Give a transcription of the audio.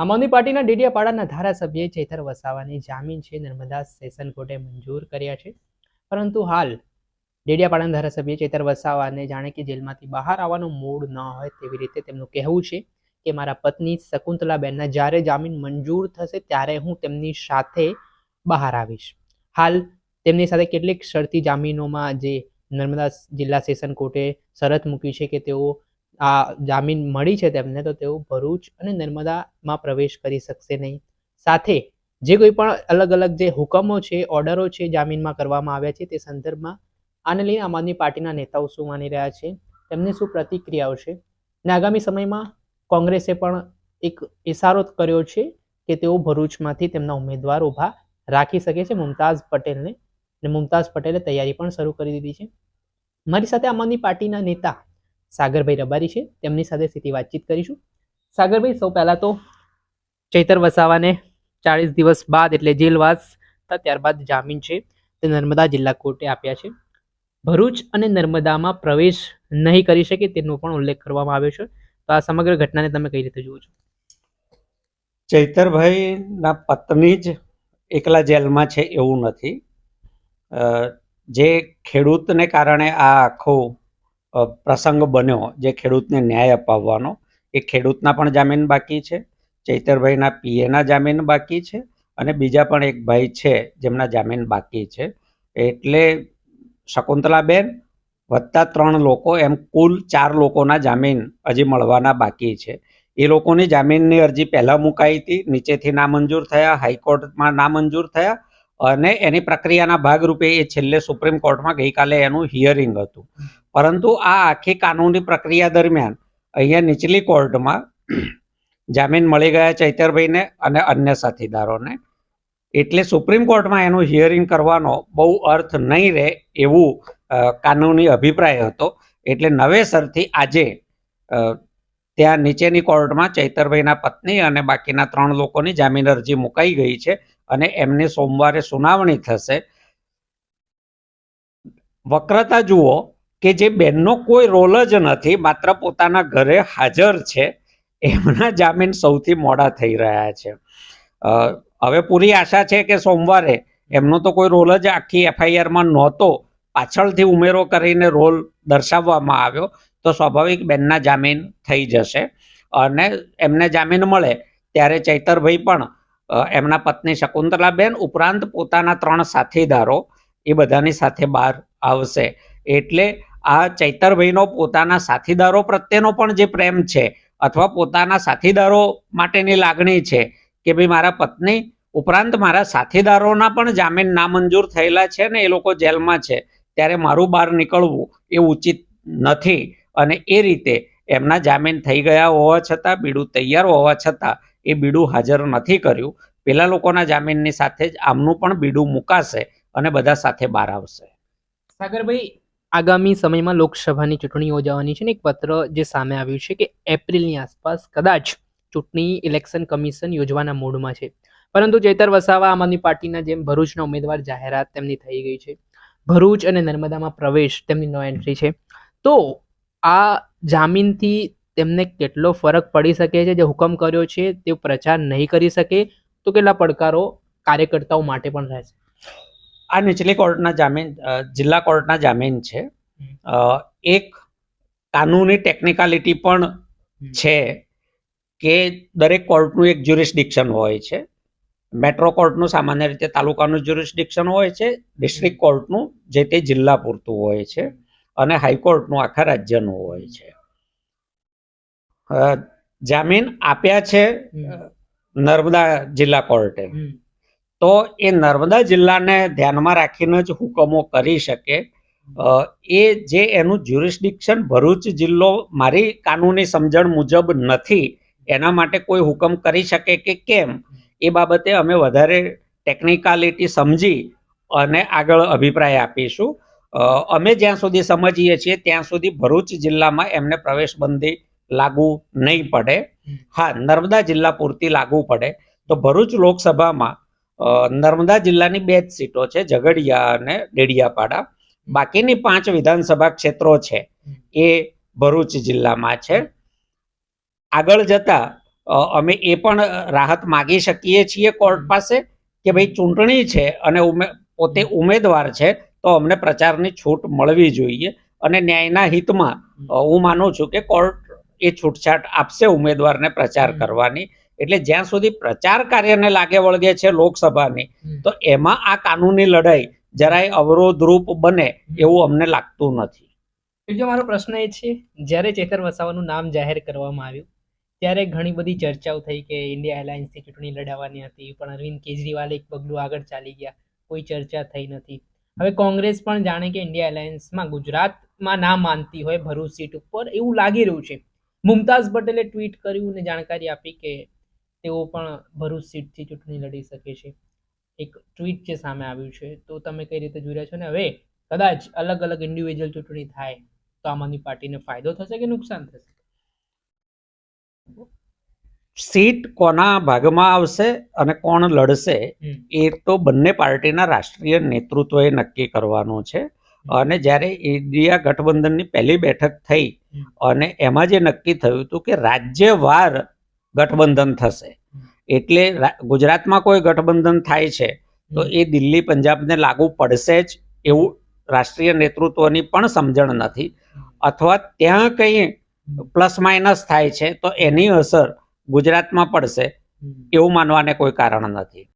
આમ આદમી પાર્ટીના ડેડિયાપાડાના ધારાસભ્ય ચેતર વસાવાની જામીન છે. નર્મદા સેશન કોર્ટે મંજૂર કર્યા છે. પરંતુ હાલ ડેડિયાપાડાના ધારાસભ્ય ચેતર વસાવાને જાણે કે જેલમાંથી બહાર આવવાનો મૂડ ન હોય તેવી રીતે તેમનું કહેવું છે કે મારા પત્ની શકુંતલાબેનના જ્યારે જામીન મંજૂર થશે ત્યારે હું તેમની સાથે બહાર આવીશ. હાલ તેમની સાથે કેટલીક શરતી જામીનોમાં જે નર્મદા જિલ્લા સેશન કોર્ટે શરત મૂકી છે કે તેઓ આ જામીન મળી છે તેમને, તો તેઓ ભરૂચ અને નર્મદામાં પ્રવેશ કરી શકશે નહીં. સાથે જે કોઈ પણ અલગ અલગ જે હુકમો છે, ઓર્ડરો છે જામીનમાં કરવામાં આવ્યા છે, તે સંદર્ભમાં આને લઈને આમ આદમી પાર્ટીના નેતાઓ શું માની રહ્યા છે, તેમની શું પ્રતિક્રિયાઓ છે અને આગામી સમયમાં કોંગ્રેસે પણ એક ઇશારો કર્યો છે કે તેઓ ભરૂચમાંથી તેમના ઉમેદવાર ઊભા રાખી શકે છે. મુમતાઝ પટેલને, અને મુમતાઝ પટેલે તૈયારી પણ શરૂ કરી દીધી છે. મારી સાથે આમ આદમી પાર્ટીના નેતા સાગરભાઈ રબારી છે. તેમની સાથે સીધી વાતચીત કરીશું. સાગરભાઈ, સૌ પહેલાં તો ચૈતર વસાવાને ચાળીસ દિવસ બાદ એટલે જેલવાસ ત્યારબાદ જામીન છે. તે નર્મદા જિલ્લા કોર્ટે આપ્યા છે. ભરૂચ અને નર્મદામાં પ્રવેશ નહીં કરી શકે તેનો પણ ઉલ્લેખ કરવામાં આવ્યો છે. તો આ સમગ્ર ઘટનાને તમે કઈ રીતે જુઓ છો? ચૈતરભાઈના પત્ની જ એકલા જેલમાં છે એવું નથી. જે ખેડૂતને કારણે આ આખો પ્રસંગ બન્યો જે ખેડૂતને ન્યાય અપાવવાનો. એ ખેડૂતના પણ જામીન બાકી છે, ચૈતરભાઈના પીએના જામીન બાકી છે અને બીજા પણ એક ભાઈ છે જેમના જામીન બાકી છે. એટલે શકુંતલાબેન વત્તા ત્રણ લોકો એમ કુલ ચાર લોકોના જામીન હજી મળવાના બાકી છે. એ લોકોની જામીનની અરજી પહેલાં મુકાઈ હતી, નીચેથી નામંજૂર થયા, હાઈકોર્ટમાં નામંજૂર થયા અને એની પ્રક્રિયાના ભાગરૂપે એ છેલ્લે સુપ્રીમ કોર્ટમાં ગઈકાલે એનું હિયરિંગ હતું. પરંતુ આ આખી કાનૂની પ્રક્રિયા દરમિયાન અહીંયા નીચલી કોર્ટમાં જામીન મળી ગયા ચૈતરભાઈને અને અન્ય સાથીદારોને. એટલે સુપ્રીમ કોર્ટમાં એનું હિયરિંગ કરવાનો બહુ અર્થ નહીં રહે એવું કાનૂની અભિપ્રાય હતો. એટલે નવેસરથી આજે ત્યાં નીચેની કોર્ટમાં ચૈતરભાઈના પત્ની અને બાકીના ત્રણ લોકોની જામીન અરજી મુકાઈ ગઈ છે. અને એમની સોમવારે સુનાવણી થશે. વક્રતા જુઓ કે જે બેનનો કોઈ રોલ જ નથી, માત્ર પોતાના ઘરે હાજર છે, એમના જામીન સૌથી મોડા થઈ રહ્યા છે. હવે પૂરી આશા છે કે સોમવારે એમનો તો કોઈ રોલ જ આખી એફઆઈઆરમાં નહોતો, પાછળથી ઉમેરો કરીને રોલ દર્શાવવામાં આવ્યો, તો સ્વાભાવિક બેનના જામીન થઈ જશે. અને એમને જામીન મળે, ત્યારે ચૈતરભાઈ પણ એમના પત્ની શકુંતલાબેન ઉપરાંત પોતાના ત્રણ સાથીદારો એ બધાની સાથે બહાર આવશે. એટલે આ ચૈતરભાઈનો પોતાના સાથીદારો પ્રત્યેનો પણ જે પ્રેમ છે અથવા પોતાના સાથીદારો માટેની લાગણી છે કે ભાઈ મારા પત્ની ઉપરાંત મારા સાથીદારોના પણ જામીન નામંજૂર થયેલા છે ને એ લોકો જેલમાં છે, ત્યારે મારું બહાર નીકળવું એ ઉચિત નથી. અને એ રીતે એમના જામીન થઈ ગયા હોવા છતાં, બીડું તૈયાર હોવા છતાં એ બીડું હાજર નથી કર્યું. પેલા લોકોના જામીનની સાથે જ આમનું પણ બીડું મુકાશે અને બધા સાથે બહાર આવશે. સાગરભાઈ, આગામી સમયમાં લોકસભાની ચૂંટણી યોજાવાની છે ને એક પત્ર જે સામે આવ્યું છે કે એપ્રિલની આસપાસ કદાચ ચૂંટણી ઇલેક્શન કમિશન યોજવાના મૂડમાં છે. પરંતુ ચેતર વસાવા આમ આદમી પાર્ટીના જેમ ભરૂચના ઉમેદવાર જાહેરાત તેમની થઈ ગઈ છે. ભરૂચ અને નર્મદામાં પ્રવેશ તેમની નો એન્ટ્રી છે. તો આ જામીનથી તેમને કેટલો ફરક પડી શકે છે જે હુકમ કર્યો છે તે પ્રચાર નહીં કરી શકે તો કેટલા પડકારો કાર્યકર્તાઓ માટે પણ રહેશે આ નીચલી કોર્ટના જામીન જિલ્લા કોર્ટના જામીન છે. એક કાનૂની ટેકનિકાલિટી પણ છે કે દરેક કોર્ટનું એક જ્યુરિસ્ડિક્શન હોય છે. મેટ્રો કોર્ટનું સામાન્ય રીતે તાલુકાનું જ્યુરિસ્ડિક્શન હોય છે ડિસ્ટ્રિક્ટ કોર્ટનું જે તે જિલ્લા પૂરતું હોય છે અને હાઈકોર્ટનું આખા રાજ્યનું હોય છે. જામીન આપ્યા છે નર્મદા જિલ્લા કોર્ટે. તો એ નર્મદા જિલ્લાને ધ્યાનમાં રાખીને જ હુકમો કરી શકે. એ જે એનું જ્યુરિસ્ડિક્શન ભરૂચ જિલ્લો મારી કાનૂની સમજણ મુજબ નથી એના માટે કોઈ હુકમ કરી શકે કે કેમ? એ બાબતે અમે વધારે ટેકનિકાલિટી સમજી અને આગળ અભિપ્રાય આપીશું. અમે જ્યાં સુધી સમજીએ છીએ ત્યાં સુધી ભરૂચ જિલ્લામાં એમને પ્રવેશબંધી લાગુ નહીં પડે. હા, નર્મદા જિલ્લા પૂરતી લાગુ પડે. તો ભરૂચ લોકસભામાં નર્મદા જિલ્લાની બે જ સીટો છે, ઝઘડિયા અને ડેડિયાપાડા. બાકીની પાંચ વિધાનસભા ક્ષેત્રો છે, એ ભરૂચ જિલ્લામાં છે. આગળ જતા અમે એ પણ રાહત માગી શકીએ છીએ કોર્ટ પાસે કે ભાઈ ચૂંટણી છે અને પોતે ઉમેદવાર છે, તો અમને પ્રચારની છૂટ મળવી જોઈએ. અને ન્યાયના હિતમાં હું માનું છું કે કોર્ટ એ છૂટછાટ આપશે ઉમેદવારને પ્રચાર કરવાની. એટલે જ્યાં સુધી પ્રચાર કાર્યને લાગે વળગે છે લોકસભાની તો એમાં આ કાનૂની લડાઈ જરાય અવરોધરૂપ બને એવું અમને લાગતું નથી. બીજો મારો પ્રશ્ન એ છે જ્યારે ચેતર વસાવાનું નામ જાહેર કરવામાં આવ્યું ત્યારે ઘણી બધી ચર્ચાઓ થઈ કે ઇન્ડિયા એલાયન્સથી ચૂંટણી લડાવવાની હતી પણ અરવિંદ કેજરીવાલ એક પગલું આગળ ચાલી ગયા કોઈ ચર્ચા થઈ નથી. હવે કોંગ્રેસ પણ જાણે કે ઇન્ડિયા એરલાઇન્સમાં ગુજરાતમાં ના માનતી હોય ભરૂચ સીટ ઉપર એવું લાગી રહ્યું છે. મુમતાઝ પટેલે ટ્વીટ કર્યું અને જાણકારી આપી કે તેઓ પણ ભરૂચ સીટથી ચૂંટણી લડી શકે છે. એક ટ્વીટ જે સામે આવ્યું છે તો તમે કઈ રીતે જોઈ રહ્યા છો ને? હવે કદાચ અલગ અલગ ઇન્ડિવિજ્યુઅલ ચૂંટણી થાય તો આમ આદમી પાર્ટીને ફાયદો થશે કે નુકસાન થશે? સીટ કોના ભાગમાં આવશે અને કોણ લડશે એ તો બંને પાર્ટીના રાષ્ટ્રીય નેતૃત્વએ નક્કી કરવાનું છે. અને જ્યારે ઇન્ડિયા ગઠબંધનની પહેલી બેઠક થઈ. અને એમાં જે નક્કી થયું હતું કે રાજ્યવાર ગઠબંધન થશે. એટલે ગુજરાતમાં કોઈ ગઠબંધન થાય છે તો એ દિલ્હી પંજાબને લાગુ પડશે જ એવું રાષ્ટ્રીય નેતૃત્વની પણ સમજણ નથી. અથવા ત્યાં કંઈ પ્લસ માઇનસ થાય છે તો એની અસર ગુજરાતમાં પડશે એવું માનવાને કોઈ કારણ નથી.